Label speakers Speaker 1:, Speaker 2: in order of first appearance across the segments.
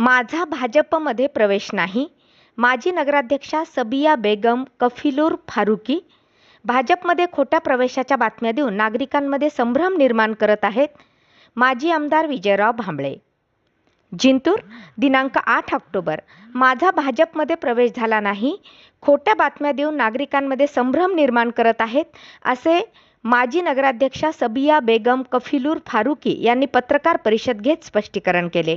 Speaker 1: माझा भाजपमध्ये प्रवेश नाही. माजी नगराध्यक्षा सबिया बेगम कफिलूर फारुकी भाजपमध्ये खोट्या प्रवेशाच्या बातम्या देऊन नागरिकांमध्ये संभ्रम निर्माण करत आहेत. माजी आमदार विजयराव भांबळे. जिंतूर दिनांक आठ ऑक्टोबर. माझा भाजपमध्ये प्रवेश झाला नाही. खोट्या बातम्या देऊन नागरिकांमध्ये संभ्रम निर्माण करत आहेत असे माजी नगराध्यक्षा सबिया बेगम कफिलूर फारुकी यांनी पत्रकार परिषद घेत स्पष्टीकरण केले.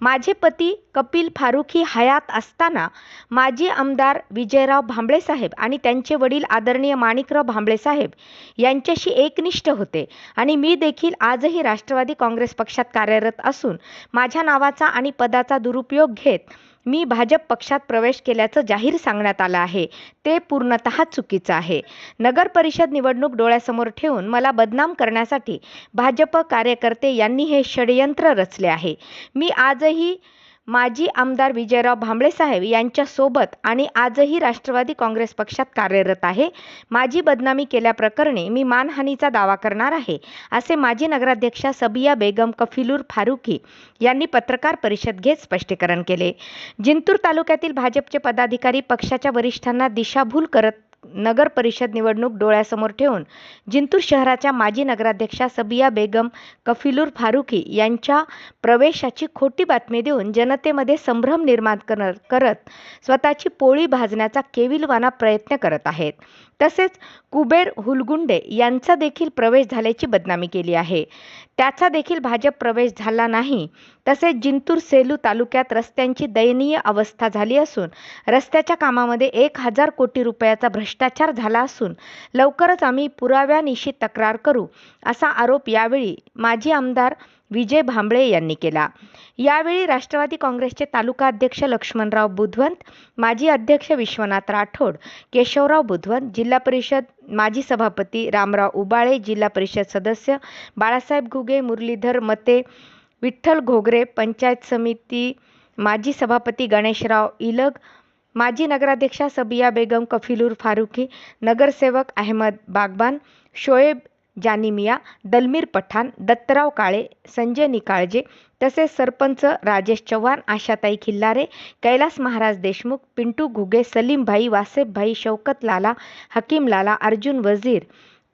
Speaker 1: माझे पती कपिल फारुखी हयात असताना माजी आमदार विजयराव भांबळे साहेब आणि त्यांचे वडील आदरणीय माणिकराव भांबळे साहेब यांच्याशी एकनिष्ठ होते आणि मी देखील आजही राष्ट्रवादी काँग्रेस पक्षात कार्यरत असून माझ्या नावाचा आणि पदाचा दुरुपयोग घेत मी भाजप पक्षात प्रवेश केल्याचं जाहीर सांगण्यात आलं आहे. ते पूर्णतः चुकीचं आहे. नगर परिषद निवडणूक डोळ्यासमोर ठेवून मला बदनाम करण्यासाठी भाजप कार्यकर्ते यांनी हे षडयंत्र रचले आहे. मी आजही माजी आमदार विजयराव भांबळे साहेब यांच्यासोबत आणि आजही राष्ट्रवादी काँग्रेस पक्षात कार्यरत आहे. माझी बदनामी केल्याप्रकरणी मी मानहानीचा दावा करणार आहे असे माजी नगराध्यक्षा सबिया बेगम कफिलूर फारुकी यांनी पत्रकार परिषद घेत स्पष्टीकरण केले. जिंतूर तालुक्यातील भाजपचे पदाधिकारी पक्षाच्या वरिष्ठांना दिशाभूल करत नगर परिषद निवडणूक डोळ्यासमोर ठेवून जिंतूर शहराच्या माजी नगराध्यक्षा सबिया बेगम कफिलूर फारुकी यांच्या प्रवेशाची खोटी बातमी देऊन जनतेमध्ये संभ्रम निर्माण कर करत स्वतःची पोळी भाजण्याचा केविलवाना प्रयत्न करत आहेत. तसेच कुबेर हुलगुंडे यांचा देखील प्रवेश झाल्याची बदनामी केली आहे. त्याचा देखील भाजप प्रवेश झाला नाही. तसेच जिंतूर सेलू तालुक्यात रस्त्यांची दयनीय अवस्था झाली असून रस्त्याच्या कामामध्ये एक हजार कोटी रुपयाचा भ्रष्टाचार झाला असून लवकरच आम्ही पुराव्यानिशी तक्रार करू असा आरोप यावेळी माजी आमदार विजय भांबळे यांनी केला. यावेळी राष्ट्रवादी काँग्रेसचे तालुका अध्यक्ष लक्ष्मणराव बुधवंत माजी अध्यक्ष विश्वनाथ राठोड केशवराव बुधवंत जिल्हा परिषद माजी सभापती रामराव उबाळे जिल्हा परिषद सदस्य बाळासाहेब घुगे मुरलीधर मते विठ्ठल घोगरे पंचायत समिती माजी सभापती गणेशराव इलग माजी नगराध्यक्षा सबिया बेगम कफिलूर फारुकी नगरसेवक अहमद बागबान शोएब जानिमिया दलमीर पठाण दत्तराव काळे संजय निकाळजे तसेच सरपंच राजेश चव्हाण आशाताई खिल्लारे कैलास महाराज देशमुख पिंटू घुगे सलीमभाई वासेफभाई शौकत लाला हकीम लाला अर्जुन वजीर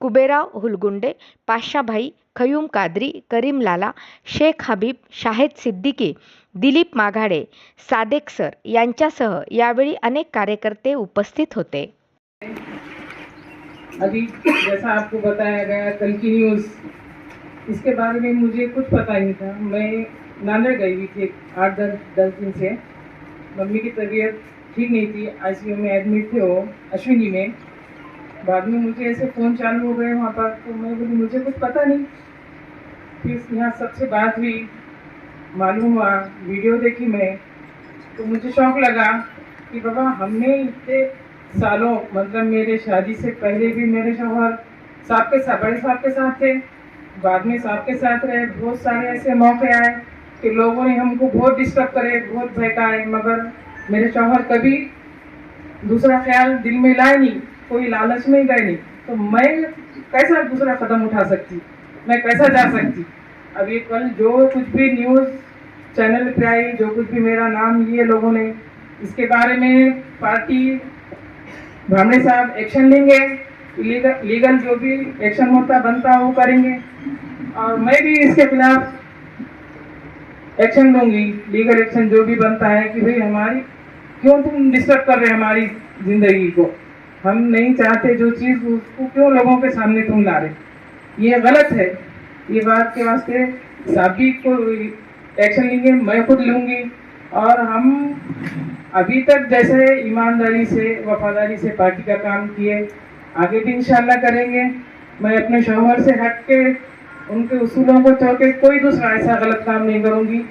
Speaker 1: कुबेराव हुलगुंडे पाशाभाई खयूम कादरी करीम लाला शेख हबीब शाहेद सिद्दीकी दिलीप माघाडे सादेक सर यांच्यासह यावेळी अनेक कार्यकर्ते उपस्थित होते.
Speaker 2: अभी जैसा आपको बताया गया कल की न्यूज़ इसके बारे में मुझे कुछ पता नहीं था। मैं नांदेड़ गई हुई थी आठ दस दस दिन से। मम्मी की तबीयत ठीक नहीं थी आईसीयू में एडमिट थे वो, अश्विनी में। बाद में मुझे ऐसे फ़ोन चालू हो गए वहाँ पर तो मैं बोली, मुझे कुछ पता नहीं। फिर यहाँ सबसे बात हुई, मालूम हुआ वीडियो देखी मैं तो मुझे शौक लगा कि बाबा, हमने इतने सालों मतलब मेरे शादी से पहले भी मेरे शोहर साहब के साथ, बड़े साहब के साथ थे, बाद में साहब के साथ रहे, बहुत सारे ऐसे मौके आए कि लोगों ने हमको बहुत डिस्टर्ब करे, बहुत बहकाए मगर मेरे शोहर कभी दूसरा ख्याल दिल में लाए नहीं, कोई लालच में गए नहीं। तो मैं कैसा दूसरा कदम उठा सकती? मैं कैसा जा सकती? अब ये कल जो कुछ भी न्यूज़ चैनल पे आई, जो कुछ भी मेरा नाम लिए लोगों ने, इसके बारे में पार्टी भामड़े साहब एक्शन लेंगे लीगल जो भी एक्शन होता, बनता, वो करेंगे। और मैं भी इसके खिलाफ एक्शन लूँगी लीगल एक्शन जो भी बनता है कि भाई हमारी, क्यों तुम डिस्टर्ब कर रहे हमारी ज़िंदगी को? हम नहीं चाहते जो चीज़, उसको क्यों लोगों के सामने तुम ला रहे ये गलत है। ये बात के वास्ते साबी को एक्शन लेंगे, मैं खुद लूँगी। और हम अभी तक जैसे ईमानदारी से, वफादारी से पार्टी का काम किए, आगे भी इंशाल्लाह करेंगे। मैं अपने शोहर से हट के, उनके उसूलों को छोड़ के कोई दूसरा ऐसा गलत काम नहीं करूँगी।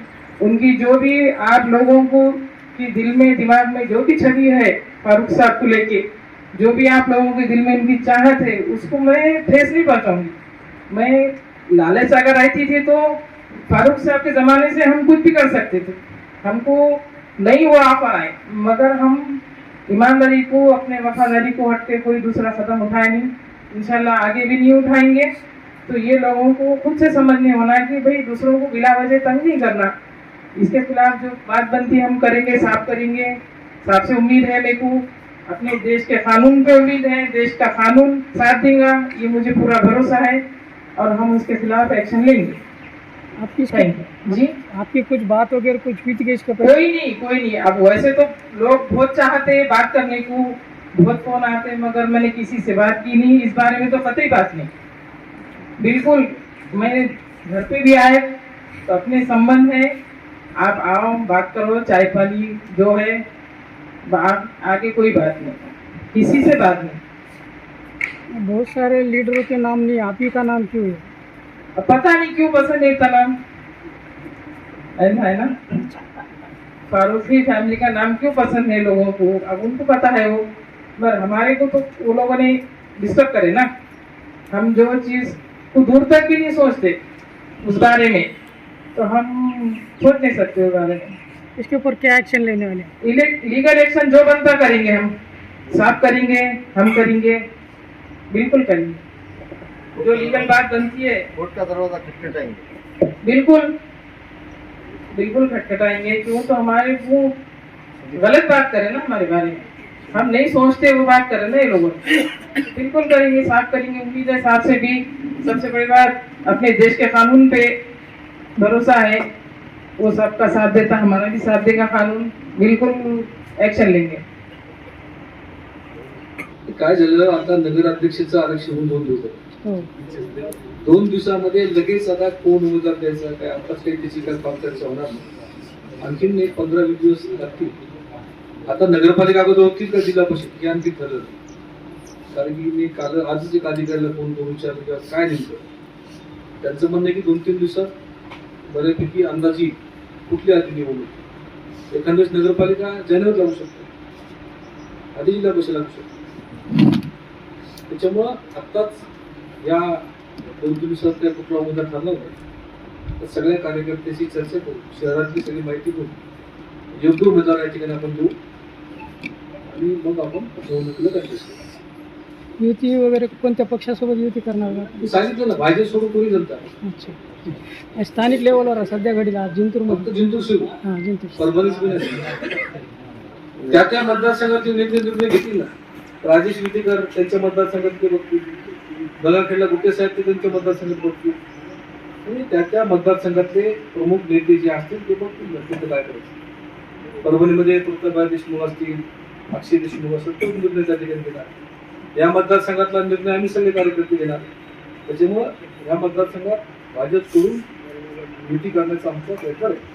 Speaker 2: उनकी जो भी आप लोगों को की दिल में, दिमाग में जो भी छवि है, फारूक साहब को लेके, जो भी आप लोगों के दिल में उनकी चाहत है, उसको मैं ठेस नहीं पहुंचाऊँगी। मैं लालच अगर रहती थी तो फारूक साहब के ज़माने से हम कुछ भी कर सकते थे। हमको नहीं वो आ पाए, मगर हम ईमानदारी को, अपने वफादारी को हट के कोई दूसरा कदम उठाए नहीं। इंशाल्लाह आगे भी नहीं उठाएँगे। तो ये लोगों को खुद से समझने होना है कि भाई दूसरों को बिला वजह तंग नहीं करना। इसके खिलाफ जो बात बनती हम करेंगे, साफ़ करेंगे। साफ़ से उम्मीद है मेरे को। अपने देश के कानून पे उम्मीद है, देश का कानून साथ देगा। ये मुझे पूरा भरोसा है और हम उसके खिलाफ एक्शन लेंगे।
Speaker 3: आपकी
Speaker 2: जी
Speaker 3: आपकी कुछ बात वगैरह कुछ कि
Speaker 2: कोई नहीं कोई नहीं। अब वैसे तो लोग बहुत चाहते हैं बात करने को बहुत फ़ोन आते हैं मगर मैंने किसी से बात की नहीं इस बारे में तो कतई बात नहीं। बिल्कुल मैंने घर पे भी आए तो अपने संबंध है। आप आओ बात करो चाय पानी जो है बात आगे कोई बात नहीं। किसी से बात नहीं।
Speaker 3: बहुत सारे लीडरों के नाम नहीं आप ही का नाम क्यों है?
Speaker 2: पता नहीं क्यों पसंद है इतना नाम। है ना फारूकी फैमिली का नाम क्यों पसंद है लोगों को? अब उनको पता है वो। पर हमारे को तो वो लोगों ने डिस्टर्ब करे ना। हम जो चीज़ को दूर तक भी नहीं सोचते उस बारे में। तो हम सोच नहीं सकते उस बारे में।
Speaker 3: इसके ऊपर क्या एक्शन लेने वाले?
Speaker 2: लीगल एक्शन जो बनता करेंगे हम। साफ़ करेंगे हम करेंगे बिल्कुल करेंगे। जो लीगल बात बनती है।
Speaker 4: कोर्ट का दरवाज़ा खटखटाएँगे।
Speaker 2: बिल्कुल। बिल्कुल खटखटाएँगे। क्यों? तो हमारे वो गलत बात करे ना हमारे बारे में। हम नहीं सोचते वो बात करे ना ये लोगों बिल्कुल करेंगे साफ़ करेंगे। उम्मीद है साफ़ से भी सबसे बड़ी बात अपने देश के कानून पे भरोसा है। वो सबका साथ देता हमारा भी साथ देगा कानून। बिल्कुल एक्शन लेंगे।
Speaker 5: काय झालेलं? आता नगराध्यक्षाचं आरक्षण होऊन दोन दिवस
Speaker 3: हो.
Speaker 5: दोन दिवसामध्ये लगेच आता कोण उमेदवार द्यायचा काय आताच काही त्याची काय कॉन्फरन्स होणार नाही. आणखीन एक पंधरा वीस दिवस लागतील. आता नगरपालिका अगोदर होतील का जिल्हा परिषद? हे आणखी ठरलं कारण की मी काल आजच एक अधिकाऱ्याला फोन करून विचारलं किंवा काय नेमकं? त्यांचं म्हणणं आहे की दोन तीन दिवसात बऱ्यापैकी अंदाजी कुठली आधी निवडणूक एखाद्याच नगरपालिका जानेवारीत लागू शकते. आधी जिल्हा परिषद लागू शकते. त्याच्यामुळं आत्ताच या दोन तीन दिवसात काय कुठला उमेदवार ठरला नाही तर सगळ्या कार्यकर्त्याशी चर्चा करू शहरातली सगळी माहिती घेऊ योग्य उमेदवार या ठिकाणी आपण देऊ. आणि मग आपण निवडणुकीला कंटेस्ट करू
Speaker 3: युती वगैरे कोणत्या पक्षासोबत युती करणार?
Speaker 5: सांगितलं ना भाजप सोडून कोणी जनता
Speaker 3: अच्छा. स्थानिक लेवलवर सध्या घडीला जिंतूर
Speaker 5: फक्त
Speaker 3: मध्ये
Speaker 5: जिंतूर शिरू
Speaker 3: हा जिंतूर
Speaker 5: परभणीच पण. त्या त्या मतदारसंघाचे नेते निर्णय घेतील ना? राजेश विटेकर त्यांच्या मतदारसंघात ते बघतील. गगनखेडला गुट्टे साहेब ते त्यांच्या मतदारसंघात बघतील आणि त्या त्या मतदारसंघातले प्रमुख नेते जे असतील ते बघतील तिथं काय करायचं. परभणीमध्ये पृथ्वीराज देशमुख असतील अक्षय देशमुख असतील तो निर्णय त्या ठिकाणी घेणार. या मतदारसंघातला निर्णय आम्ही सगळे कार्यकर्ते घेणार. त्याच्यामुळं या मतदारसंघात भाजप सोडून युती करण्याचा आमचा प्रयत्न आहे.